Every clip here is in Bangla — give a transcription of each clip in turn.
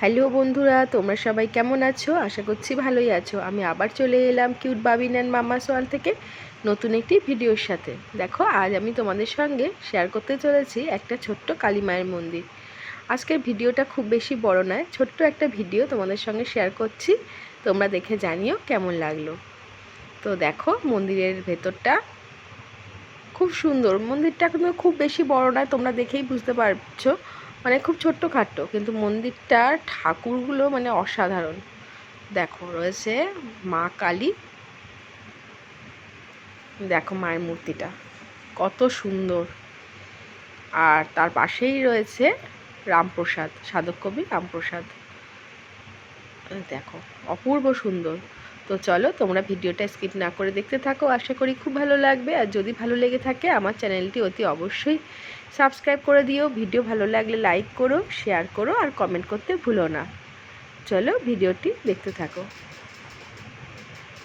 হ্যালো বন্ধুরা, তোমরা সবাই কেমন আছো? আশা করছি ভালোই আছো। আমি আবার চলে এলাম কিউট বাবিন অ্যান্ড মামা সোয়াল থেকে নতুন একটি ভিডিওর সাথে। দেখো, আজ আমি তোমাদের সঙ্গে শেয়ার করতে চলেছি একটা ছোট্ট কালী মায়ের মন্দির। আজকের ভিডিওটা খুব বেশি বড় নয়, ছোট্ট একটা ভিডিও তোমাদের সঙ্গে শেয়ার করছি। তোমরা দেখে জানিও কেমন লাগল। তো দেখো, মন্দিরের ভেতরটা খুব সুন্দর। মন্দিরটা কিন্তু খুব বেশি বড় নয়, তোমরা দেখেই বুঝতে পারছ। মানে খুব ছোট্ট খাট্ট কিন্তু মন্দিরটার ঠাকুরগুলো মানে অসাধারণ। দেখো, রয়েছে মা কালী। দেখো মায়ের মূর্তিটা, কত সুন্দর। আর তার পাশেই রয়েছে রামপ্রসাদ, সাধক কবি রামপ্রসাদ। দেখো, অপূর্ব সুন্দর। তো চলো তোমরা ভিডিওটা স্কিপ না করে দেখতে থাকো, আশা করি খুব ভালো লাগবে। আর যদি ভালো লেগে থাকে, আমার চ্যানেলটি অতি অবশ্যই সাবস্ক্রাইব করে দিও। ভিডিও ভালো লাগলে লাইক করো, শেয়ার করো, আর কমেন্ট করতে ভুলো না। চলো ভিডিওটি দেখতে থাকো।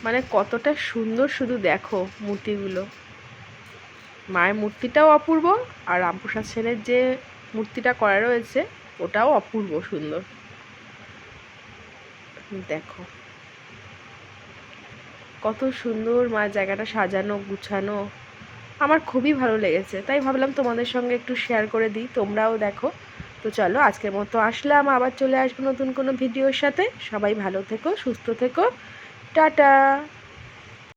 মানে কতটা সুন্দর শুধু দেখো মূর্তিগুলো। মায়ের মূর্তিটাও অপূর্ব, আর রামপ্রসাদ সেনের যে মূর্তিটা করা রয়েছে, ওটাও অপূর্ব সুন্দর। দেখো। কত সুন্দর মা জায়গাটা সাজানো, গুছানো। আমার খুবই ভালো লেগেছে। তাই ভাবলাম তোমাদের সঙ্গে একটু শেয়ার করে দিই, তোমরাও দেখো। তো চলো, আজকের মতো আসলাম। আবার চলে আসব নতুন কোনো ভিডিওর সাথে। সবাই ভালো থেকো, সুস্থ থেকো। টাটা!